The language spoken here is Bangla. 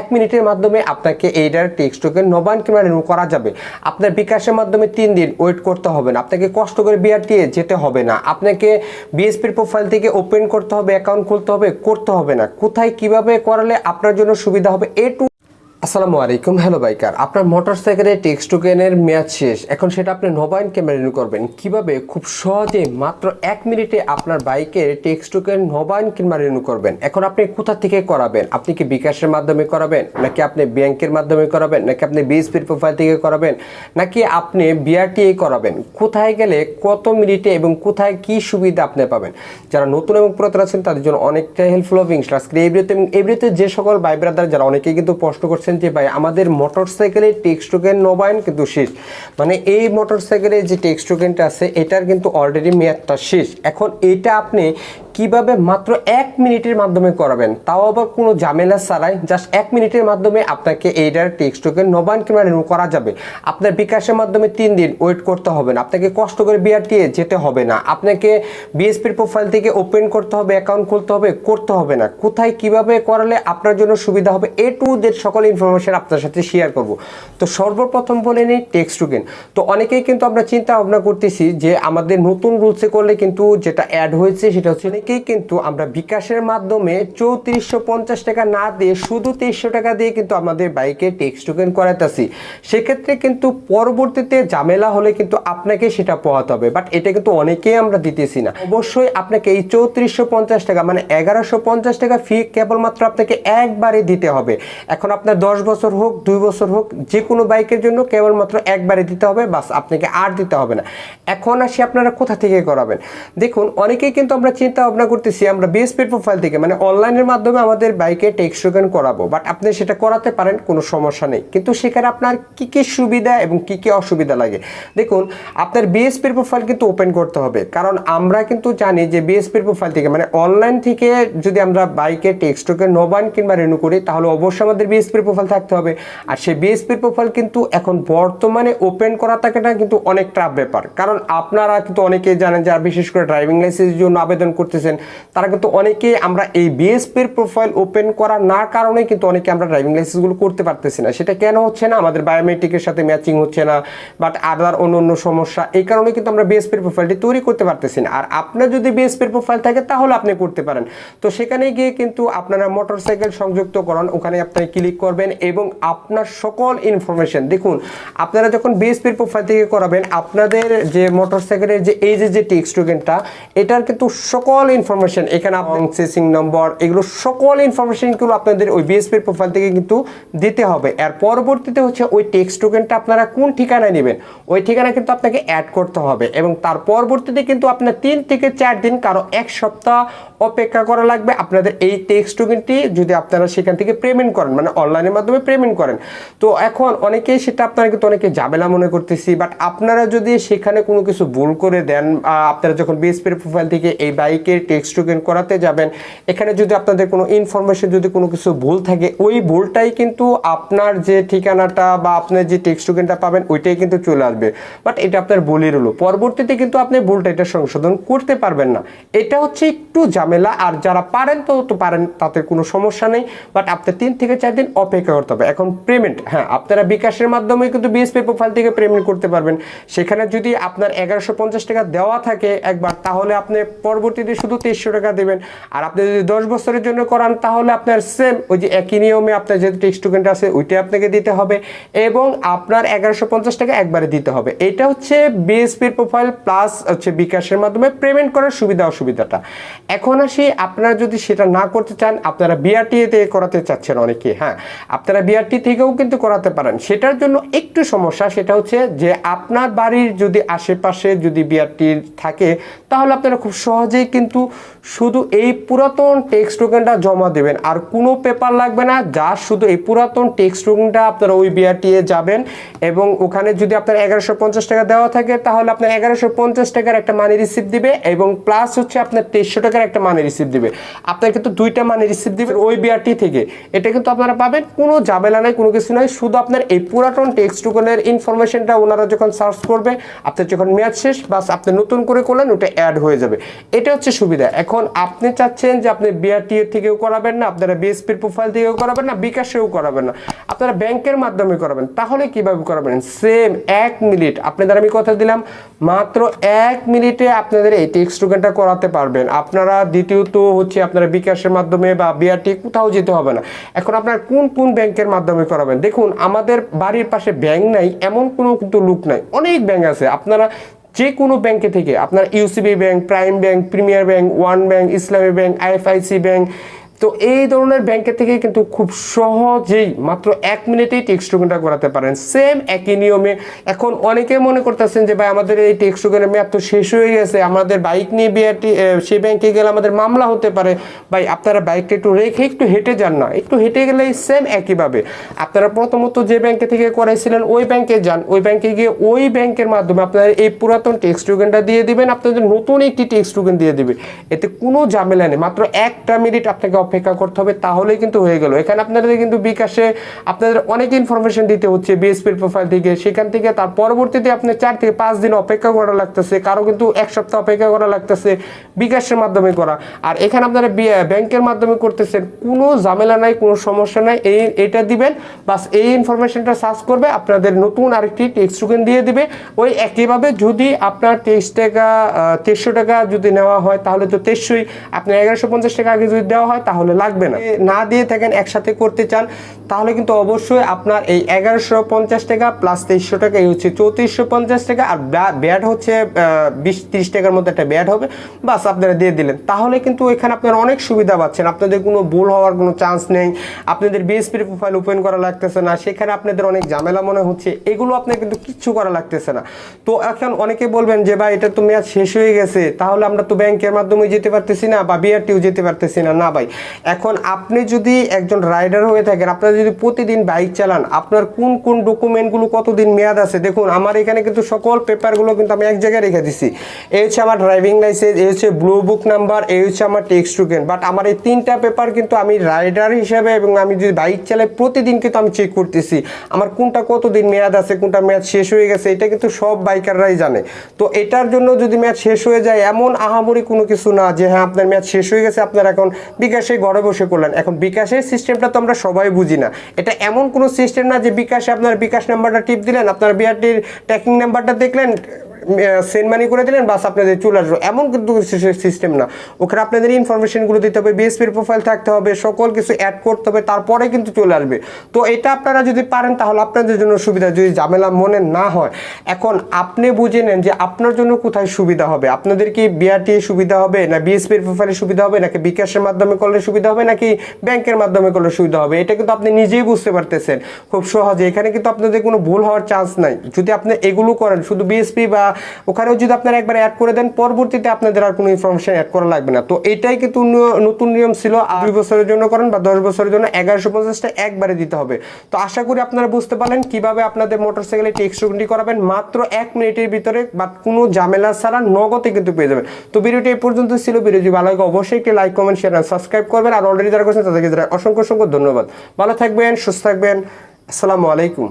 এক মিনিটের মাধ্যমে আপনাকে এইটার টেক্সট টোকেন নবায়ন কিংবা রিনিউ করা যাবে। আপনার বিকাশের মাধ্যমে তিন দিন ওয়েট করতে হবে না। আপনাকে কষ্ট করে বিআরটিএ যেতে হবে না। আপনাকে বিএসপির প্রোফাইল থেকে ওপেন করতে হবে, অ্যাকাউন্ট খুলতে হবে, করতে হবে না। কোথায় কীভাবে করালে আপনার জন্য সুবিধা হবে এ টু আসসালামু আলাইকুম, হ্যালো বাইকার। আপনার মোটরসাইকেলের টেক্স টোকেনের মেয়াদ শেষ। এখন সেটা আপনি নবায়ন ক্যামেরা রিনিউ করবেন। কীভাবে? খুব সহজে মাত্র এক মিনিটে আপনার বাইকের টেক্স টোকেন নবায়ন কিংবা রিনিউ করবেন। এখন আপনি কোথা থেকে করাবেন? আপনি কি বিকাশের মাধ্যমে করাবেন? নাকি আপনি ব্যাংকের মাধ্যমে করাবেন? নাকি আপনি বিএসপির প্রোফাইল থেকে করাবেন? নাকি আপনি বিআরটিএ করাবেন? কোথায় গেলে কত মিনিটে এবং কোথায় কি সুবিধা আপনি পাবেন? যারা নতুন এবং পুরাতন আছেন, তাদের জন্য অনেকটাই হেল্পফুল হবে ইনস্টাস্ক্রি এভরিতে এবং এভরিতে যে সকল ভাই ব্রাদার যারা অনেকেই কিন্তু প্রশ্ন করছেন যে পাই আমাদের মোটর সাইকেলের টেক্সট টোকেন নবায়ন কিন্তু শেষ। মানে এই মোটর সাইকেলের যে টেক্স টোকেনটা আছে, এটার কিন্তু অলরেডি মেয়াদটা শেষ। এখন এটা আপনি কীভাবে মাত্র এক মিনিটের মাধ্যমে করাবেন? তাও আবার কোনো ঝামেলা ছাড়াই জাস্ট এক মিনিটের মাধ্যমে আপনাকে এইটার টেক্সট টোকেন নবায়ন কিংবা রিনিউ করা যাবে। আপনার বিকাশের মাধ্যমে তিন দিন ওয়েট করতে হবে না। আপনাকে কষ্ট করে বিআরটিএ যেতে হবে না। আপনাকে বিএসপির প্রোফাইল থেকে ওপেন করতে হবে অ্যাকাউন্ট খুলতে হবে, করতে হবে না। কোথায় কীভাবে করালে আপনার জন্য সুবিধা হবে এ টু দের সকল ইনফরমেশন আপনার সাথে শেয়ার করব। তো সর্বপ্রথম বলে নিই টেক্সট টোকেন তো অনেকেই কিন্তু আমরা চিন্তা ভাবনা করতেছি যে আমাদের নতুন রুলসে করলে কিন্তু যেটা অ্যাড হয়েছে সেটা হচ্ছে অনেকেই কিন্তু আমরা বিকাশের মাধ্যমে চৌত্রিশশো পঞ্চাশ টাকা না দিয়ে শুধু তেইশশো টাকা দিয়ে কিন্তু আমাদের বাইকে টেক্সট টোকেন করাইতেছি। সেক্ষেত্রে কিন্তু পরবর্তীতে ঝামেলা হলে কিন্তু আপনাকে সেটা পোহাতে হবে। বাট এটা কিন্তু অনেকেই আমরা দিতেছি না। অবশ্যই আপনাকে এই চৌত্রিশশো পঞ্চাশ টাকা মানে এগারোশো পঞ্চাশ টাকা ফি কেবলমাত্র আপনাকে একবারে দিতে হবে। এখন আপনার দশ বছর হোক, দুই বছর হোক, যে কোনো বাইকের জন্য কেবলমাত্র একবারে দিতে হবে, বাস আপনাকে আর দিতে হবে না। এখন আসি আপনারা কোথা থেকে করাবেন? দেখুন, অনেকেই কিন্তু আমরা চিন্তা ভাবনা করতেছি, আমরা বিএসপির প্রোফাইল থেকে মানে অনলাইনের মাধ্যমে আমাদের বাইকে টেক্সট টোকেন করাবো। বাট আপনি সেটা করাতে পারেন, কোনো সমস্যা নেই। কিন্তু সেখানে আপনার কি কি সুবিধা এবং কি কি অসুবিধা লাগে? দেখুন, আপনার বিএসপির প্রোফাইল কিন্তু ওপেন করতে হবে। কারণ আমরা কিন্তু জানি যে বিএসপির প্রোফাইল থেকে মানে অনলাইন থেকে যদি আমরা বাইকে টেক্সট টোকেন নবায়ন কিংবা রেনু করি, তাহলে অবশ্যই আমাদের বিএসপির প্রোফাইল থাকতে হবে। আর সেই বিএসপির প্রোফাইল কিন্তু এখন বর্তমানে ওপেন করা থাকে না কিন্তু অনেক টাফ ব্যাপার। কারণ আপনারা কিন্তু অনেকেই জানেন যারা বিশেষ করে ড্রাইভিং লাইসেন্সের জন্য আবেদন করতেছেন, তারা কিন্তু অনেকেই আমরা এই বিএসপির প্রোফাইল ওপেন করা না কারণে কিন্তু অনেকে আমরা ড্রাইভিং লাইসেন্সগুলো করতে পারতেছি না। সেটা কেন হচ্ছে না? আমাদের বায়োমেট্রিকের সাথে ম্যাচিং হচ্ছে না বাট আদার অন্য অন্য সমস্যা, এই কারণে কিন্তু আমরা বিএসপির প্রোফাইলটি তৈরি করতে পারতেছি না। আর আপনার যদি বিএসপির প্রোফাইল থাকে, তাহলে আপনি করতে পারেন। তো সেখানে গিয়ে কিন্তু আপনারা মোটরসাইকেল সংযুক্ত করান ওখানে আপনি ক্লিক করবেন এবং আপনার সকল ইনফরমেশন দেখুন, আপনারা যখন বিএসপির প্রোফাইল থেকে করাবেন, আপনাদের যে মোটরসাইকেলের যে এই যে যে টেক্সট টোকেনটা এটার কিন্তু সকল ইনফরমেশন এখানে আপনার সেসিং নম্বর এগুলো সকল ইনফরমেশনগুলো আপনাদের ওই বিএসপির প্রোফাইল থেকে কিন্তু দিতে হবে। আর পরবর্তীতে হচ্ছে ওই টেক্সট টোকেনটা আপনারা কোন ঠিকানায় নেবেন? ওই ঠিকানা কিন্তু আপনাকে অ্যাড করতে হবে এবং তার পরবর্তীতে কিন্তু আপনার তিন থেকে চার দিন কারও এক সপ্তাহ অপেক্ষা করা লাগবে। আপনাদের এই টেক্সট টোকেনটি যদি আপনারা সেখান থেকে পেমেন্ট করেন মানে অনলাইনের মাধ্যমে পেমেন্ট করেন। তো এখন অনেকেই সেটা আপনারা কিন্তু অনেকে ঝামেলা মনে করতেছি বাট আপনারা যদি সেখানে কোনো কিছু ভুল করে দেন আপনারা যখন বিএসপির প্রোফাইল থেকে এই বাইকের টেক্সট টোকেন করাতে যাবেন। এখানে যদি আপনাদের কোনো ইনফরমেশন যদি কোনো কিছু ভুল থাকে, ওই ভুলটাই কিন্তু আপনার যে ঠিকানাটা বা আপনার যে টেক্সট টোকেনটা পাবেন, ওইটাই কিন্তু চলে আসবে। বাট এটা আপনার বলি রইল পরবর্তীতে কিন্তু আপনি ভুলটা এটা সংশোধন করতে পারবেন না। এটা হচ্ছে একটু ঝামেলা। আর যারা পারেন, তো তো পারেন তাতে কোনো সমস্যা নেই। বাট আপনার তিন থেকে চার দিন অপেক্ষা করতে হবে। এখন পেমেন্ট হ্যাঁ আপনারা বিকাশের মাধ্যমে কিন্তু বিএসপি প্রোফাইল থেকে পেমেন্ট করতে পারবেন। সেখানে যদি আপনার এগারোশো টাকা দেওয়া থাকে একবার, তাহলে আপনি পরবর্তীতে শুধু তেইশশো টাকা দেবেন। আর আপনি যদি দশ বছরের জন্য করান, তাহলে আপনার সেম ওই যে একই নিয়মে আপনার যেহেতু টেক্সট টোকেনটা আছে ওইটাই আপনাকে দিতে হবে এবং আপনার এগারোশো পঞ্চাশ টাকা একবারে দিতে হবে। এটা হচ্ছে বিএসপির প্রোফাইল প্লাস হচ্ছে বিকাশের মাধ্যমে পেমেন্ট করার সুবিধা অসুবিধাটা। এখন আসি, আপনারা যদি সেটা না করতে চান, আপনারা বিআরটিএতে করাতে চাচ্ছেন অনেকে হ্যাঁ। আপনারা বিআরটি থেকেও কিন্তু করাতে পারেন। সেটার জন্য একটু সমস্যা, সেটা হচ্ছে যে আপনার বাড়ির যদি আশেপাশে যদি বিআরটি থাকে, তাহলে আপনারা খুব সহজেই কিন্তু শুধু এই পুরাতন টেক্সট টোকেনটা জমা দেবেন। আর কোনো পেপার লাগবে না যা শুধু এই পুরাতন টেক্সট টোকেনটা আপনারা ওই বিআরটিএ যাবেন। এবং ওখানে যদি আপনার এগারোশো পঞ্চাশ টাকা দেওয়া থাকে, তাহলে আপনার এগারোশো পঞ্চাশ টাকার একটা মানি রিসিপ্ট দিবে এবং প্লাস হচ্ছে আপনার তেইশশো টাকার একটা মানি রিসিপ্ট দিবে। আপনার কিন্তু দুইটা মানি রিসিপ্ট দিবে ওই বিআরটি থেকে। এটা কিন্তু আপনারা পাবেন, কোনো ঝামেলা নাই, কোনো কিছু নয় শুধু আপনার এই পুরাতন টেক্সট টোকেনের ইনফরমেশনটা ওনারা যখন সার্চ করবে, আপনার যখন মেয়াদ শেষ, বাস আপনি নতুন করে করলেন, ওটা অ্যাড হয়ে যাবে। এটা হচ্ছে সুবিধা। এখন আপনি চাচ্ছেন যে আপনি বিআরটি এর থেকেও করাবেন না, আপনারা বিএসপির প্রোফাইল থেকেও করাবেন না, বিকাশেও করাবেন না। আপনারা ব্যাংকের মাধ্যমে করাবেন। তাহলে কীভাবে করাবেন? সেম এক মিনিট। আপনাদের আমি কথা দিলাম, মাত্র এক মিনিটে আপনাদের এই টেক্সট টোকেনটা করাতে পারবেন। আপনারা দ্বিতীয়ত হচ্ছে আপনারা বিকাশের মাধ্যমে বা বিআরটি কোথাও যেতে হবে না। এখন আপনার কোন কোন ব্যাংকের মাধ্যমে করাবেন? দেখুন, আমাদের বাড়ির পাশে ব্যাংক নাই, এমন কোনো কিন্তু লোক নাই। অনেক ব্যাংক আছে। আপনারা যে কোনো ব্যাংকে থেকে, আপনার UCB bank Prime bank Premier bank One bank Islami bank IFIC bank তো এই ধরনের ব্যাংকের থেকে কিন্তু খুব সহজেই মাত্র এক মিনিটেই টেক্সট টোকেনটা করাতে পারেন। সেম একই নিয়মে। এখন অনেকে মনে করতেছেন যে, ভাই, আমাদের এই টেক্সট টোকেনের মেয়াদ তো শেষ হয়ে গেছে। আমাদের বাইক নিয়ে বিআরটি সেই ব্যাংকে গেলে আমাদের মামলা হতে পারে। ভাই, আপনারা বাইকটা একটু রেখে, একটু হেঁটে যান না। একটু হেঁটে গেলেই সেম একইভাবে। আপনারা প্রথমত যে ব্যাংকে থেকে করাইছিলেন, ওই ব্যাংকে যান। ওই ব্যাংকে গিয়ে ওই ব্যাংকের মাধ্যমে আপনারা এই পুরাতন টেক্সট টোকেনটা দিয়ে দিবেন। আপনাদের নতুন একটি টেক্সট টোকেন দিয়ে দিবে। এতে কোনো ঝামেলা নেই। মাত্র একটা মিনিট আপনাকে অপেক্ষা করতে হবে, তাহলেই কিন্তু হয়ে গেল। এখানে আপনাদের কিন্তু বিকাশে আপনাদের অনেক ইনফরমেশন দিতে হচ্ছে বিএসপির প্রোফাইল থেকে। সেখান থেকে তার পরবর্তীতে আপনি চার থেকে পাঁচ দিন অপেক্ষা করা লাগতেছে, কারও কিন্তু এক সপ্তাহ অপেক্ষা করা লাগতেছে বিকাশের মাধ্যমে করা। আর এখানে আপনারা ব্যাংকের মাধ্যমে করতেছেন, কোনো ঝামেলা নাই, কোনো সমস্যা নাই, এই, এটা দিবেন বাস এই ইনফরমেশনটা সার্চ করবে, আপনাদের নতুন আরেকটি টেক্সট টোকেন দিয়ে দিবে। ওই একইভাবে যদি আপনার তেইশ টাকা তেইশশো টাকা যদি নেওয়া হয়, তাহলে তো তেইশশোই আপনার এগারোশো পঞ্চাশ টাকা আগে যদি দেওয়া হয়, তাহলে লাগবে না। না দিয়ে থাকেন, একসাথে করতে চান, তাহলে কিন্তু অবশ্যই আপনার এই এগারোশো পঞ্চাশ টাকা প্লাস তেইশশো টাকা, এই হচ্ছে চৌত্রিশশো পঞ্চাশ টাকা, আর ব্যাড হচ্ছে বিশ, তিরিশ টাকার মধ্যে একটা ব্যাড হবে। বাস আপনারা দিয়ে দিলেন। তাহলে কিন্তু এখানে আপনারা অনেক সুবিধা পাচ্ছেন। আপনাদের কোনো ভুল হওয়ার কোনো চান্স নেই। আপনাদের বিএসপির প্রোফাইল ওপেন করা লাগতেছে না। সেখানে আপনাদের অনেক ঝামেলা মনে হচ্ছে। এগুলো আপনার কিন্তু কিচ্ছু করা লাগতেছে না। তো এখন অনেকে বলবেন যে, ভাই, এটা তো মেয়াদ শেষ হয়ে গেছে। তাহলে আমরা তো ব্যাংকের মাধ্যমে যেতে পারতেছি না বা বিআরটিও যেতে পারতেছি না। না, ভাই। এখন আপনি যদি একজন রাইডার হয়ে থাকেন, আপনারা যদি প্রতিদিন বাইক চালান, আপনার কোন কোন ডকুমেন্টগুলো কতদিন মেয়াদ আছে? দেখুন, আমার এখানে কিন্তু সকল পেপারগুলো কিন্তু আমি এক জায়গায় রেখে দিছি। এই হচ্ছে আমার ড্রাইভিং লাইসেন্স এই হচ্ছে ব্লু বুক নাম্বার এই হচ্ছে আমার টেক্সট টোকেন বাট আমার এই তিনটা পেপার কিন্তু আমি রাইডার হিসেবে এবং আমি যদি বাইক চালাই, প্রতিদিন কিন্তু আমি চেক করতেছি। আমার কোনটা কতদিন মেয়াদ আছে, কোনটা মেয়াদ শেষ হয়ে গেছে, এটা কিন্তু সব বাইকাররাই জানে। তো এটার জন্য যদি মেয়াদ শেষ হয়ে যায়, এমন আহামরি কোনো কিছু না যে হ্যাঁ আপনার মেয়াদ শেষ হয়ে গেছে, আপনার এখন বিকাশে ঘরে বসে করলেন। এখন বিকাশের সিস্টেমটা তো আমরা সবাই বুঝি না। এটা এমন কোনো সিস্টেম না যে বিকাশে আপনার বিকাশ নাম্বারটা টিপ দিলেন, আপনার বিআরটির ট্র্যাকিং নাম্বারটা দেখলেন সেন্ড মানি করে দিলেন, বাস আপনাদের চলে আসবে এমন কিন্তু সিস্টেম না। ওখানে আপনাদের ইনফরমেশনগুলো দিতে হবে বিএসপির প্রোফাইল থাকতে হবে, সকল কিছু অ্যাড করতে হবে, তারপরে কিন্তু চলে আসবে। তো এটা আপনারা যদি পারেন, তাহলে আপনাদের জন্য সুবিধা, যদি ঝামেলা মনে না হয়। এখন আপনি বুঝে নেন যে আপনার জন্য কোথায় সুবিধা হবে। আপনাদের কি বিআরটি সুবিধা হবে, না বিএসপির প্রোফাইলে সুবিধা হবে, নাকি বিকাশের মাধ্যমে করলে সুবিধা হবে, নাকি ব্যাংকের মাধ্যমে করলে সুবিধা হবে? এটা কিন্তু আপনি নিজেই বুঝতে পারতেছেন খুব সহজে। এখানে কিন্তু আপনাদের কোনো ভুল হওয়ার চান্স নাই। যদি আপনি এগুলো করেন, শুধু বিএসপি বা ওখানেও যদি আপনারা একবার অ্যাড করে দেন, পরবর্তীতে আপনাদের আর কোনো ইনফরমেশন অ্যাড করা লাগবে না। তো এটাই কিন্তু নতুন নিয়ম ছিল, আর দুই বছরের জন্য করেন বা দশ বছরের জন্য এগারোশো পঞ্চাশটা একবারে দিতে হবে। তো আশা করি আপনারা বুঝতে পারলেন কীভাবে আপনাদের মোটরসাইকেলে টেক্সটুকটি করাবেন। মাত্র এক মিনিটের ভিতরে বা কোনো ঝামেলা ছাড়া নগদে কিন্তু পেয়ে যাবেন। তো ভিডিওটি এই পর্যন্ত ছিল। ভিডিওটি ভালো লাগে অবশ্যই একটি লাইক কমেন্ট শেয়ার সাবস্ক্রাইব করবেন। আর অলরেডি যারা করছেন তাদেরকে যারা অসংখ্য অসংখ্য ধন্যবাদ। ভালো থাকবেন, সুস্থ থাকবেন। আসসালামু আলাইকুম।